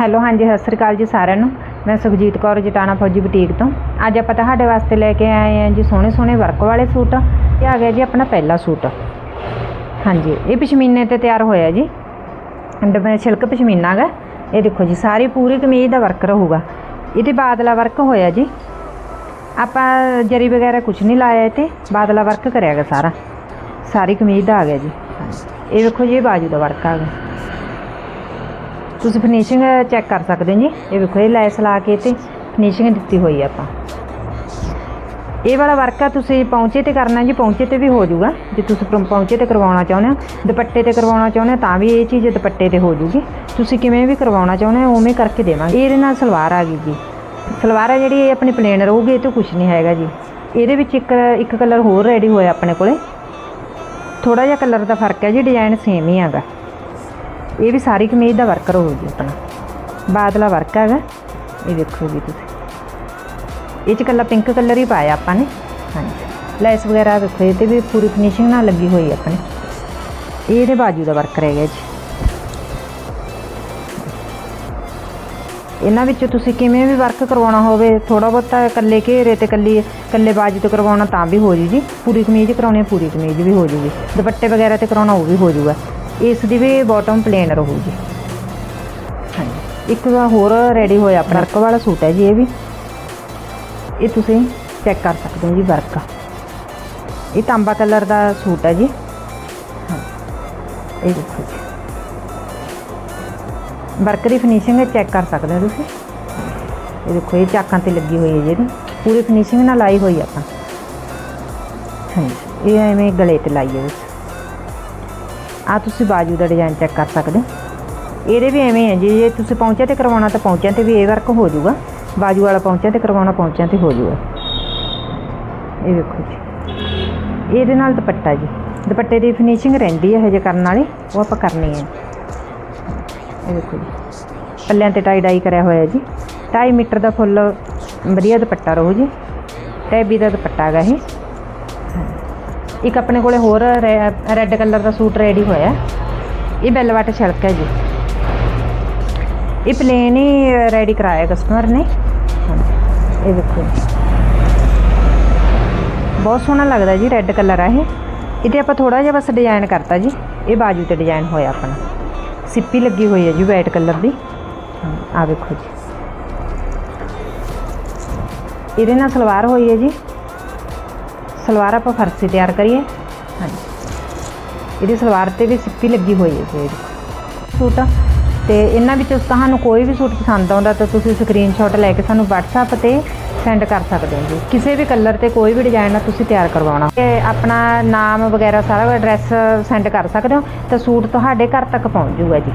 Hello, ਹਾਂਜੀ, ਸਤਿ ਸ੍ਰੀ ਅਕਾਲ ਜੀ ਸਾਰਿਆਂ ਨੂੰ। ਮੈਂ ਸੁਖਜੀਤ ਕੌਰ, ਜਟਾਣਾ ਫੌਜੀ ਬੁਟੀਕ ਤੋਂ। ਅੱਜ ਆਪਾਂ ਤੁਹਾਡੇ ਵਾਸਤੇ ਲੈ ਕੇ ਆਏ ਹਾਂ ਜੀ ਸੋਹਣੇ ਸੋਹਣੇ ਵਰਕ ਵਾਲੇ ਸੂਟ ਇਹ ਆ ਗਿਆ ਜੀ ਆਪਣਾ ਪਹਿਲਾ ਸੂਟ। ਹਾਂਜੀ, ਇਹ ਪਸ਼ਮੀਨੇ ਤੇ ਤਿਆਰ ਹੋਇਆ ਜੀ। ਅੰਡਰ ਸਿਲਕ ਪਸ਼ਮੀਨਾ ਗਾ। ਇਹ ਦੇਖੋ ਜੀ, ਸਾਰੀ ਪੂਰੀ ਕਮੀਜ਼ ਦਾ ਵਰਕ ਰਹੂਗਾ। ਇਹਦੇ ਬਾਦਲਾ ਵਰਕ ਹੋਇਆ ਜੀ। ਆਪਾਂ ਜਰੀ ਵਗੈਰਾ ਕੁਝ ਨਹੀਂ ਲਾਇਆ ਇਹ ਤੇ, ਬਾਦਲਾ ਵਰਕ ਕਰਿਆਗਾ ਸਾਰਾ। ਸਾਰੀ ਕਮੀਜ਼ ਦਾ ਆ ਗਿਆ ਜੀ। ਇਹ ਵੇਖੋ ਜੀ, ਇਹ ਬਾਜੂ ਦਾ ਵਰਕ ਆ ਗਿਆ। ਤੁਸੀਂ ਫਿਨਿਸ਼ਿੰਗ ਚੈੱਕ ਕਰ ਸਕਦੇ ਹੋ ਜੀ। ਇਹ ਵੇਖੋ, ਇਹ ਲੈਸ ਲਾ ਕੇ ਤੇ ਫਿਨਿਸ਼ਿੰਗ ਦਿੱਤੀ ਹੋਈ ਆ ਆਪਾਂ। ਇਹ ਵਾਲਾ ਵਰਕ ਆ, ਤੁਸੀਂ ਪੌਂਚੇ ਤੇ ਕਰਨਾ ਜੀ ਪੌਂਚੇ ਤੇ ਵੀ ਹੋ ਜਾਊਗਾ। ਜੇ ਤੁਸੀਂ ਪੌਂ- ਪੌਂਚੇ ਤੇ ਕਰਵਾਉਣਾ ਚਾਹੁੰਦੇ ਹੋ, ਦੁਪੱਟੇ ਤੇ ਕਰਵਾਉਣਾ ਚਾਹੁੰਦੇ ਹੋ, ਤਾਂ ਵੀ ਇਹ ਚੀਜ਼ ਦੁਪੱਟੇ ਤੇ ਹੋ ਜੂਗੀ ਤੁਸੀਂ ਕਿਵੇਂ ਵੀ ਕਰਵਾਉਣਾ ਚਾਹੁੰਦੇ ਹੋ, ਉਵੇਂ ਕਰਕੇ ਦੇਵਾਂਗੇ। ਇਹਦੇ ਨਾਲ ਸਲਵਾਰ ਆ ਗਈ ਜੀ। ਸਲਵਾਰ ਆ ਜਿਹੜੀ, ਇਹ ਆਪਣੀ ਪਲੇਨ ਰਹੂਗੀ, ਇਹ ਤੋਂ ਕੁਝ ਨਹੀਂ ਹੈਗਾ ਜੀ। ਇਹਦੇ ਵਿੱਚ ਇੱਕ ਇੱਕ ਕਲਰ ਹੋਰ ਰੈਡੀ ਹੋਇਆ ਆਪਣੇ ਕੋਲੇ। ਥੋੜਾ ਜਿਹਾ ਕਲਰ ਦਾ ਫ਼ਰਕ ਹੈ ਜੀ ਡਿਜ਼ਾਈਨ ਸੇਮ ਹੀ ਹੈਗਾ। ਇਹ ਵੀ ਸਾਰੀ ਕਮੀਜ਼ ਦਾ ਵਰਕ ਰਹੂਗੀ ਆਪਣਾ। ਬਾਦਲਾ ਵਰਕ ਹੈਗਾ। ਇਹ ਦੇਖੋ ਜੀ ਤੁਸੀਂ। ਇਹ ਚ ਕੱਲਾ ਪਿੰਕ ਕਲਰ ਹੀ ਪਾਇਆ ਆਪਾਂ ਨੇ। ਹਾਂਜੀ। ਲੈਸ ਵਗੈਰਾ ਦੇਖੋ, ਇਹ ਤੇ ਵੀ ਪੂਰੀ ਫਿਨਿਸ਼ਿੰਗ ਨਾਲ ਲੱਗੀ ਹੋਈ ਆਪਣੇ। ਇਹ ਇਹਦੇ ਬਾਜੂ ਦਾ ਵਰਕ ਰਹਿ ਗਿਆ ਜੀ ਇਹਨਾਂ ਵਿੱਚ ਤੁਸੀਂ ਕਿਵੇਂ ਵੀ ਵਰਕ ਕਰਵਾਉਣਾ ਹੋਵੇ ਥੋੜਾ ਬਹੁਤਾ ਇਕੱਲੇ ਘੇਰੇ ਤੇ ਇਕੱਲੀ, ਇਕੱਲੇ ਬਾਜੂ ਤੇ ਕਰਵਾਉਣਾ ਤਾਂ ਵੀ ਹੋ ਜੂ ਜੀ। ਪੂਰੀ ਕਮੀਜ਼ ਕਰਾਉਣੀ ਪੂਰੀ ਕਮੀਜ਼ ਵੀ ਹੋ ਜੂਗੀ। ਦੁਪੱਟੇ ਵਗੈਰਾ ਤੇ ਕਰਾਉਣਾ ਉਹ ਵੀ ਹੋ ਜੂਗਾ। ਇਸ ਦੀ ਵੀ ਬਾਟਮ ਪਲੇਨ ਰਹੂਗੀ। ਹਾਂਜੀ। ਇੱਕ ਦਾ ਹੋਰ ਰੈਡੀ ਹੋਇਆ ਆਪਣਾ। ਵਰਕ ਵਾਲਾ ਸੂਟ ਹੈ ਜੀ ਇਹ ਵੀ। ਇਹ ਤੁਸੀਂ ਚੈੱਕ ਕਰ ਸਕਦੇ ਹੋ ਜੀ ਵਰਕ ਇਹ ਤਾਂਬਾ ਕਲਰ ਦਾ ਸੂਟ ਹੈ ਜੀ। ਹਾਂ। ਇਹ ਦੇਖੋ ਜੀ। ਵਰਕ ਦੀ ਫਿਨਿਸ਼ਿੰਗ ਚੈੱਕ ਕਰ ਸਕਦੇ ਹੋ ਤੁਸੀਂ। ਇਹ ਦੇਖੋ, ਇਹ ਚਾਕਾਂ ਤੇ ਲੱਗੀ ਹੋਈ ਹੈ ਜਿਹੜੀ ਪੂਰੀ ਫਿਨਿਸ਼ਿੰਗ ਨਾਲ ਲਾਈ ਹੋਈ ਆਪਾਂ। ਹਾਂਜੀ। ਇਹ ਐਵੇਂ ਗਲੇ ਤੇ ਲਾਈ ਹੈ ਵਿੱਚ। ਆ ਤੁਸੀਂ ਬਾਜੂ ਦਾ ਡਿਜ਼ਾਈਨ ਚੈੱਕ ਕਰ ਸਕਦੇ ਇਹਦੇ ਵੀ ਐਵੇਂ ਹੈ ਜੀ, ਜੇ ਤੁਸੀਂ ਪਹੁੰਚਿਆ ਤੇ ਕਰਵਾਉਣਾ ਤਾਂ ਪਹੁੰਚਿਆ ਤੇ ਵੀ ਇਹ ਵਰਕ ਹੋ ਜਾਊਗਾ। ਬਾਜੂ ਵਾਲਾ ਪਹੁੰਚਿਆ ਤੇ ਕਰਵਾਉਣਾ, ਪਹੁੰਚਿਆ ਤੇ ਹੋ ਜਾਊਗਾ। ਇਹ ਵੇਖੋ ਜੀ। ਇਹਦੇ ਨਾਲ ਦੁਪੱਟਾ ਜੀ। ਦੁਪੱਟੇ ਦੀ ਫਿਨਿਸ਼ਿੰਗ ਰਹਿੰਦੀ ਹੈ ਹਜੇ ਕਰਨ ਵਾਲੀ, ਉਹ ਆਪਾਂ ਕਰਨੀ ਹੈ ਇਹ ਦੇਖੋ ਜੀ। ਪੱਲਿਆਂ ਤੇ ਟਾਈ ਡਾਈ ਕਰਿਆ ਹੋਇਆ ਜੀ। 2.5 ਮੀਟਰ ਦਾ ਫੁੱਲ ਵਧੀਆ ਦੁਪੱਟਾ ਰਹੂ ਜੀ। ਟੈਬੀ ਦਾ ਦੁਪੱਟਾ ਹੈਗਾ ਇਹ। ਇੱਕ ਆਪਣੇ ਕੋਲੇ ਹੋਰ ਰੈੱਡ ਕਲਰ ਦਾ ਸੂਟ ਰੈਡੀ ਹੋਇਆ। ਇਹ ਬੈਲਵਟ ਛਲਕ ਹੈ ਜੀ। ਇਹ ਪਲੇਨ ਹੀ ਰੈਡੀ ਕਰਾਇਆ ਕਸਟਮਰ ਨੇ। ਹਾਂਜੀ, ਇਹ ਦੇਖੋ ਜੀ। ਬਹੁਤ ਸੋਹਣਾ ਲੱਗਦਾ ਜੀ ਰੈੱਡ ਕਲਰ ਆ ਇਹ। ਇਹਦੇ ਆਪਾਂ ਥੋੜਾ ਜਿਹਾ ਬਸ ਡਿਜ਼ਾਈਨ ਕਰਤਾ ਜੀ। ਇਹ ਬਾਜੂ ਤੇ ਡਿਜ਼ਾਈਨ ਹੋਇਆ ਆਪਣਾ। ਸਿੱਪੀ ਲੱਗੀ ਹੋਈ ਹੈ ਜੀ ਵਾਈਟ ਕਲਰ ਦੀ। ਆ ਵੇਖੋ ਜੀ। ਇਹਦੇ ਨਾਲ ਸਲਵਾਰ ਹੋਈ ਹੈ ਜੀ। ਸਲਵਾਰ ਆਪਾਂ ਫਰਸੀ ਤਿਆਰ ਕਰੀਏ। ਹਾਂਜੀ। ਇਹਦੀ ਸਲਵਾਰ ਤੇ ਵੀ ਸਿੱਪੀ ਲੱਗੀ ਹੋਈ ਹੈ ਜੀ ਇਹਦੀ ਸੂਟ ਤੇ ਇਹਨਾਂ ਵਿੱਚੋਂ ਤੁਹਾਨੂੰ ਕੋਈ ਵੀ ਸੂਟ ਪਸੰਦ ਆਉਂਦਾ ਤਾਂ ਤੁਸੀਂ ਸਕਰੀਨਸ਼ਾਟ ਲੈ ਕੇ ਸਾਨੂੰ WhatsApp ਤੇ ਸੈਂਡ ਕਰ ਸਕਦੇ ਹੋ ਜੀ। ਕਿਸੇ ਵੀ ਕਲਰ ਤੇ ਕੋਈ ਵੀ ਡਿਜ਼ਾਈਨ ਆ, ਤੁਸੀਂ ਤਿਆਰ ਕਰਵਾਉਣਾ। ਤੇ ਆਪਣਾ ਨਾਮ ਵਗੈਰਾ ਸਾਰਾ ਐਡਰੈਸ ਸੈਂਡ ਕਰ ਸਕਦੇ ਹੋ। ਤਾਂ ਸੂਟ ਤੁਹਾਡੇ ਘਰ ਤੱਕ ਪਹੁੰਚ ਜਾਊਗਾ ਜੀ।